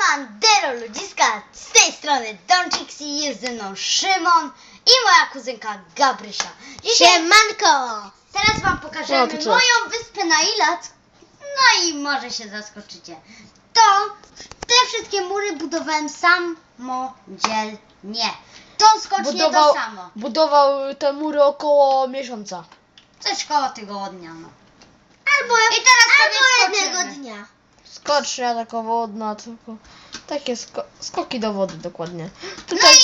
Siemandero ludziska, z tej strony Donchix i jest ze mną Szymon i moja kuzynka Gabrysia. Siemanko! Teraz wam pokażemy to cześć. moją wyspę na Ilac, no i może się zaskoczycie. To, te wszystkie mury budowałem samodzielnie. Tą skocznię Budował, to samo. budował te mury około miesiąca. Coś koło tygodnia, no. Albo, I teraz sobie skoczymy. dnia. Skocznia taka wodna, tylko takie sko skoki do wody dokładnie. No Tutaj,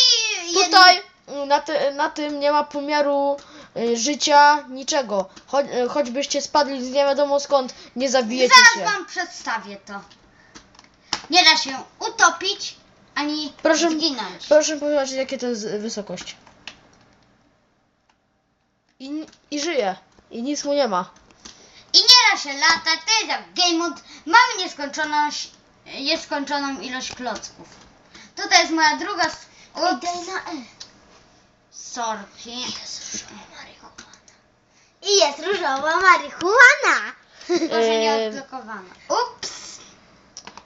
i tutaj y, na, ty, na tym nie ma pomiaru y, życia, niczego. Cho, y, choćbyście spadli z nie wiadomo skąd, nie zabijecie się. Zaraz wam przedstawię to. Nie da się utopić ani Proszę- zginąć. Proszę powiedzieć, jakie to jest wysokość. I, I żyje. I nic mu nie ma. Się latać, to jest jak game mode. Mamy nieskończoną, nieskończoną ilość klocków. Tutaj jest moja druga... na E. sorki. I jest różowa marihuana. Może nie odblokowana. Ups.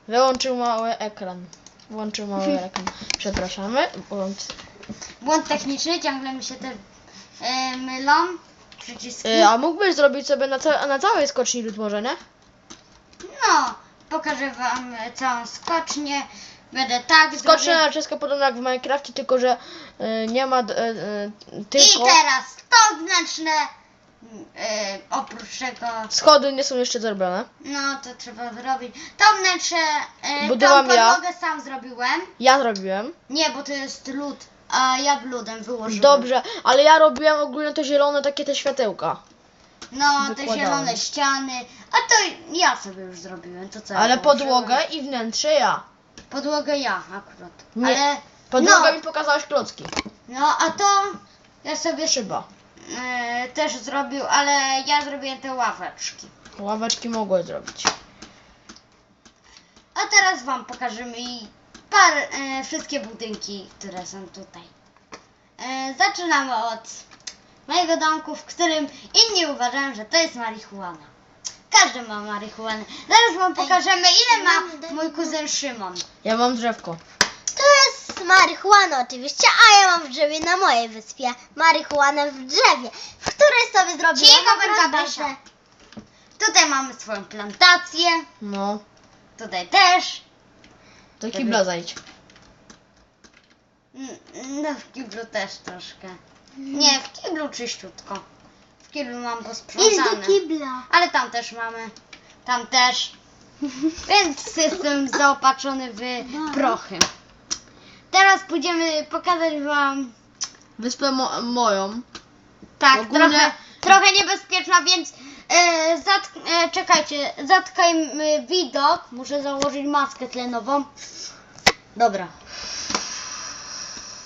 Wyłączył mały ekran. Włączył mały ekran. Przepraszamy. Włącz. Błąd techniczny, ciągle mi się te e, mylą. Przyciski. Y, a mógłbyś zrobić sobie na, ca- na całej skoczni lód może, nie? No, pokażę wam całą skocznię. Będę tak Skocznia zrobię. narciarska podobna jak w Minecrafcie, tylko że y, nie ma y, y, I tylko... teraz to wnętrzne. E, oprócz tego, Schody nie są jeszcze zrobione. no to trzeba zrobić. To wnętrze, e, tą Budowałam ja. podłogę sam zrobiłem. Ja zrobiłem. Nie, bo to jest lód, a ja bludem wyłożyłem. Dobrze, ale ja robiłem ogólnie to zielone takie te światełka. No, te Wykładałem. zielone ściany. A to ja sobie już zrobiłem. To co? ja Ale położyłem? podłogę i wnętrze ja. Podłogę ja akurat. Nie, Ale. Podłogę no, mi pokazałaś klocki. no, a to ja sobie Szyba. e, też zrobił, ale ja zrobiłem te ławeczki. Ławeczki mogłeś zrobić. A teraz wam pokażemy i par, e, wszystkie budynki, które są tutaj. E, zaczynamy od mojego domku, w którym inni uważają, że to jest marihuana. Każdy ma marihuanę. Zaraz wam pokażemy, ile ma mój kuzyn Szymon. Ja mam drzewko. To jest marihuana oczywiście, a ja mam w drzewie na mojej wyspie marihuanę w drzewie, w której sobie zrobiłam Cicho, naprawdę- Gabrysia. Tutaj mamy swoją plantację. No. Tutaj też. Do kibla zajdź. Mm, No w kiblu też troszkę. Nie, w kiblu czyściutko. W kiblu mam Idź posprzątane. do kibla. Ale tam też mamy. Tam też. Więc jestem zaopatrzony w prochy. Teraz pójdziemy pokazać wam. Wyspę mo- moją. Tak, Ogólnie- trochę, trochę niebezpieczna, więc e, zatk e, czekajcie, zatkajmy widok. Muszę założyć maskę tlenową. Dobra.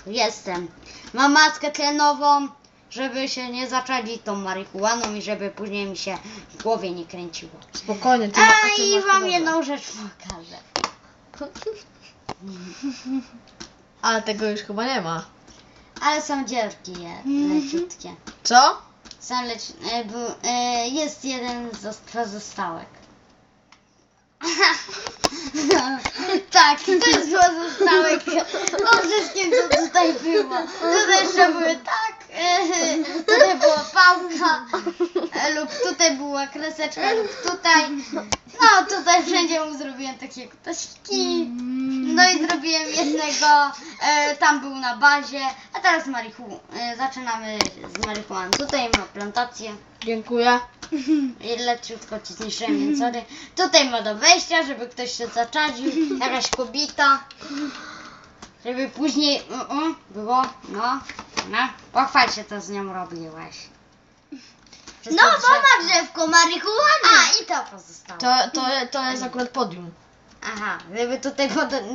Jestem. Mam maskę tlenową, żeby się nie zaczadzić tą marihuaną i żeby później mi się w głowie nie kręciło. Spokojnie. Ty A ty i masz wam jedną rzecz pokażę. Ale tego już chyba nie ma. Ale są dziurki je, leciutkie. Co? Są leci... e, bu- e, jest jeden z pozostałek. tak, to jest pozostałek po wszystkim, co tutaj było. Tutaj jeszcze były tak, e, tutaj była pałka, e, lub tutaj była kreseczka, lub tutaj. No, tutaj wszędzie mu zrobiłem takie kutaszki. No i zrobiłem jednego, e, tam był na bazie, teraz marihu, e, zaczynamy z marihuaną. Tutaj ma plantację. Dziękuję. I leciutko ci zniszczyłem, więc sorry. Tutaj ma do wejścia, żeby ktoś się zaczadził. Jakaś kobita. Żeby później było, no, no. Pochwal się, co z nią robiłeś. Przez No to bo drzewko. marihuany. A, i to pozostało. To, to, to jest akurat podium. Aha, gdyby tutaj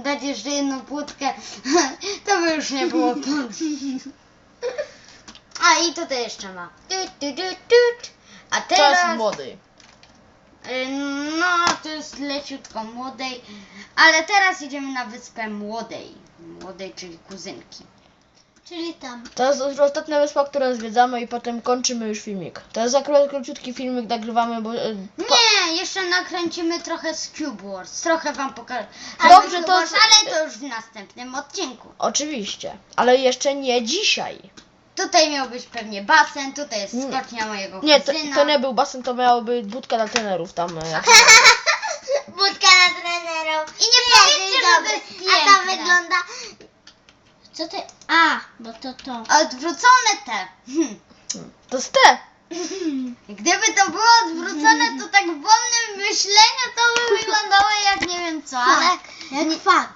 dać jeszcze jedną płótkę, to by już nie było. A i tutaj jeszcze ma. A teraz... młody. Y, No, to jest leciutko młodej, ale teraz idziemy na wyspę młodej. Młodej, czyli kuzynki. Czyli tam. To jest już ostatnia wyspa, którą zwiedzamy i potem kończymy już filmik. To jest akurat króciutki filmik, nagrywamy, bo... e, po- Nie, jeszcze nakręcimy trochę z Cube Wars. Trochę wam pokażę. Dobrze, Cube to- Wars, ale to już w następnym odcinku. Oczywiście, ale jeszcze nie dzisiaj. Tutaj miał być pewnie basen, tutaj jest Nie. skocznia mojego Nie, to, kuzyna. to nie był basen, to miało być budka dla trenerów tam. e. Budka na trenerów. I nie powiedzcie, że to jest A to piękne. wygląda... Co ty... A, bo to to. Odwrócone te. Hmm. To jest te! Gdyby to było odwrócone, to tak w wolnym myśleniu to by wyglądało jak nie wiem co, ale, Jak fak.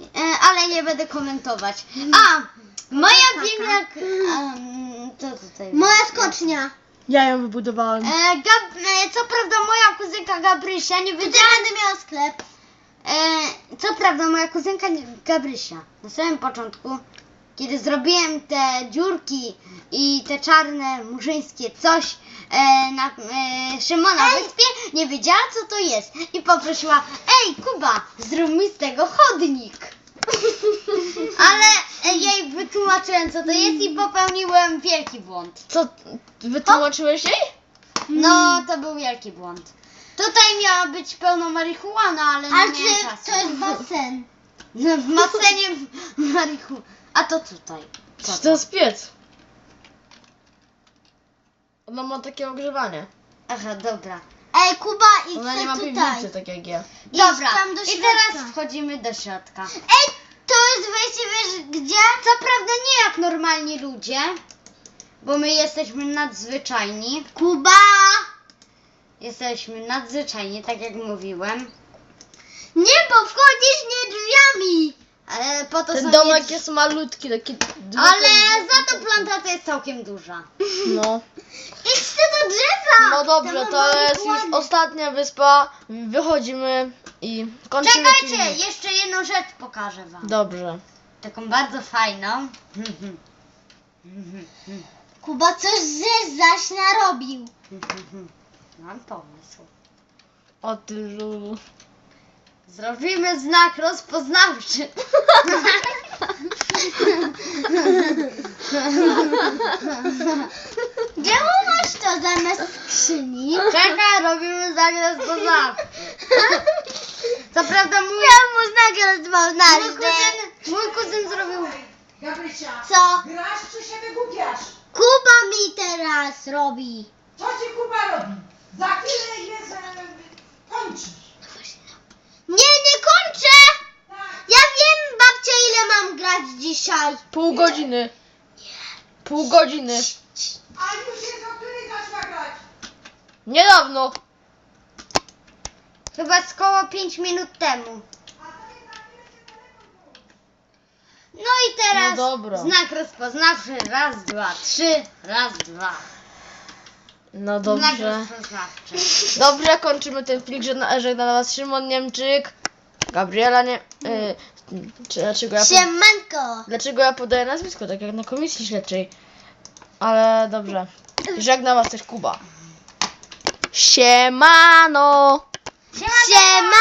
e, ale nie będę komentować. A, moja piękna... Um, co tutaj? Moja skocznia. Ja ją wybudowałem. E, Gab, e, co prawda moja kuzynka Gabrysia nie wiedziała... będę miała sklep. E, co prawda moja kuzynka Gabrysia na samym początku, kiedy zrobiłem te dziurki i te czarne murzyńskie coś e, na e, Szymona wyspie, nie wiedziała co to jest i poprosiła, ej Kuba, zrób mi z tego chodnik. Ale jej wytłumaczyłem co to jest i popełniłem wielki błąd. Co, wytłumaczyłeś jej? No, to był wielki błąd. Tutaj miała być pełno marihuana, ale nie A miałem czy czasu. to jest basen? No, w basenie marihuana. A to tutaj. Co To to? jest piec. Ona ma takie ogrzewanie. Aha, dobra. Ej, Kuba, Ona nie ma tutaj. piwnicy tak jak ja. Dobra, tam do i środka. teraz wchodzimy do środka. Ej, to jest wejście, wiesz gdzie? Co prawda nie jak normalni ludzie, bo my jesteśmy nadzwyczajni. Kuba! Jesteśmy nadzwyczajni, tak jak mówiłem. Nie, bo wchodzisz nie drzwiami. Ale po to Ten są domek nie... jest malutki, taki... Ale za to plantacja jest całkiem duża. No. Idźcie do drzewa. No dobrze, to jest już ostatnia wyspa. Wychodzimy i kończymy Czekajcie, filmik. jeszcze jedną rzecz pokażę wam. Dobrze. Taką bardzo fajną. Kuba coś ze zaś narobił. Mam pomysł. O ty żulu. Zrobimy znak rozpoznawczy. Czemu masz to zamiast skrzyni? Czekaj, robimy znak rozpoznawczy. Co prawda mój, Ja mu znak mój, rozpoznawczy. kuzyn, mój kuzyn zrobił... Gabrysia, Co? grasz czy się wygłupiasz? Kuba mi teraz robi. Co ci Kuba robi? Za chwilę jest... E, kończysz. Nie, nie kończę. Tak. Ja wiem, babcia, ile mam grać dzisiaj. Pół godziny. Pół godziny. A już jest o której zaczęła grać? Niedawno. Chyba z koło 5 minut temu. No i teraz No dobra. znak rozpoznawczy. Raz, dwa, trzy. Raz, dwa. No dobrze. Dobrze, kończymy ten film. Żegna, żegna na was Szymon Niemczyk. Gabriela nie... Y, czy, dlaczego, ja pod, Siemanko. dlaczego ja podaję nazwisko, tak jak na komisji śledczej. Ale dobrze. Żegna was też Kuba. Siemano! Siema, Siema.